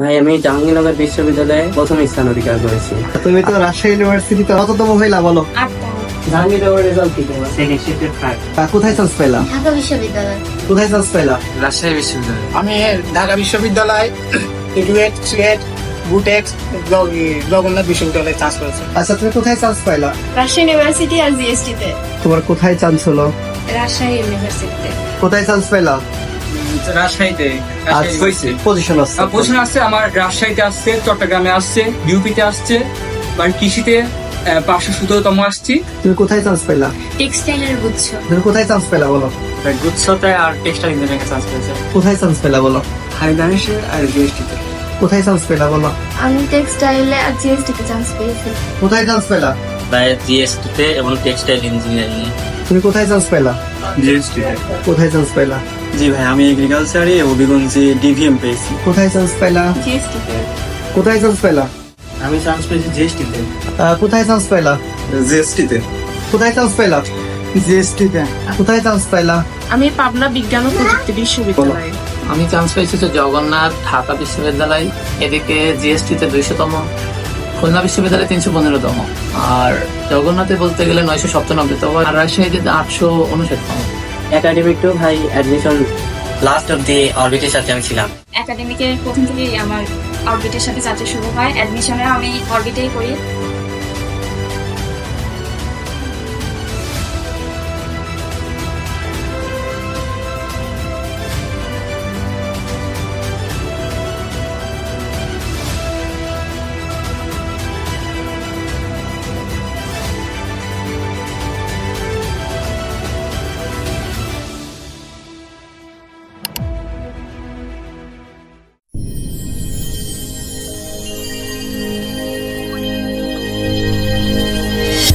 ভাই আমি জাহাঙ্গীরনগর বিশ্ববিদ্যালয়ে প্রথম স্থান অধিকার করেছি। তুমি তো রাজশাহী ইউনিভার্সিটিতে কততম হইলা বলো? জাহাঙ্গীরনগর রেজাল্ট কি তোমার? সেকেন্ড শিফটের থার্ড কোথায় চান্স পাইলা? ঢাকা বিশ্ববিদ্যালয়। কোথায় চান্স পাইলা? রাজশাহী বিশ্ববিদ্যালয়। আমি ঢাকা বিশ্ববিদ্যালয় বুটেক্স জগন্নাথ বিশ্ববিদ্যালয়ে চান্স করেছি। আচ্ছা তুমি কোথায় চান্স পাইলা? রাজশাহী ইউনিভার্সিটি আর জিএসটি তে। তোমার কোথায় চান্স হলো? রাজশাহী ইউনিভার্সিটিতে। কোথায় চান্স পাইলা? রাজশাহীতে পজিশন আছে। পজিশন আসছে আমার রাজশাহীতে আসছে চট্টগ্রামে আসছে ইউপিতে আসছে কৃষিতে পাঁচশো সতেরোতম আসছি। তুমি কোথায় চান্স পাইলা টেক্সটাইলের গুচ্ছ। তুমি কোথায় চান্স পেলা বলো? গুচ্ছতে আর টেক্সটাইল ইঞ্জিনিয়ারিং চান্স পেয়েছে। কোথায় চান্স পেলা বলো? হাইদানিসে আর জিএসটিতে কোথায় চান্স পেলা বলো? আমি টেক্সটাইলে আর জিএসটি তে চান্স পেয়েছি। কোথায় চান্স পেলা? প্রায় জিএসটিতে এবং টেক্সটাইল ইঞ্জিনিয়ারিং তুমি কোথায় চান্স পেলা? জিএসটিতে কোথায় চান্স পেলা? জি ভাই আমি এগ্রিকালচারে হবিগঞ্জে ডিভিএম পেয়েছি। কোথায় চান্স জিএসটি কোথায় চান্স পেলা আমি চান্স পেয়েছি জিএসটিতে কোথায় চান্স পেলা জিএসটিতে কোথায় চান্স পেলা জিএসটিতে কোথায় চান্স পেলা আমি পাবনা বিজ্ঞান ও প্রযুক্তি বিশ্ববিদ্যালয়ে। আমি চান্স পেয়েছি তো জগন্নাথ ঢাকা বিশ্ববিদ্যালয় এদিকে জিএসটিতে দুইশোতম খুলনা বিশ্ববিদ্যালয়ে তিনশো পনেরোতম। আর জগন্নাথে বলতে গেলে নয়শো সপ্তানব্বইতম আর রাজশাহীতে আটশো উনষাটতম। একাডেমিক টু ভাই অ্যাডমিশন লাস্ট অব দি অরবিটের সাথে আমি ছিলাম। একাডেমিকের প্রথম থেকেই আমার অরবিটের সাথে যাত্রা শুরু হয়। অ্যাডমিশনে আমি অরবিটেই করি।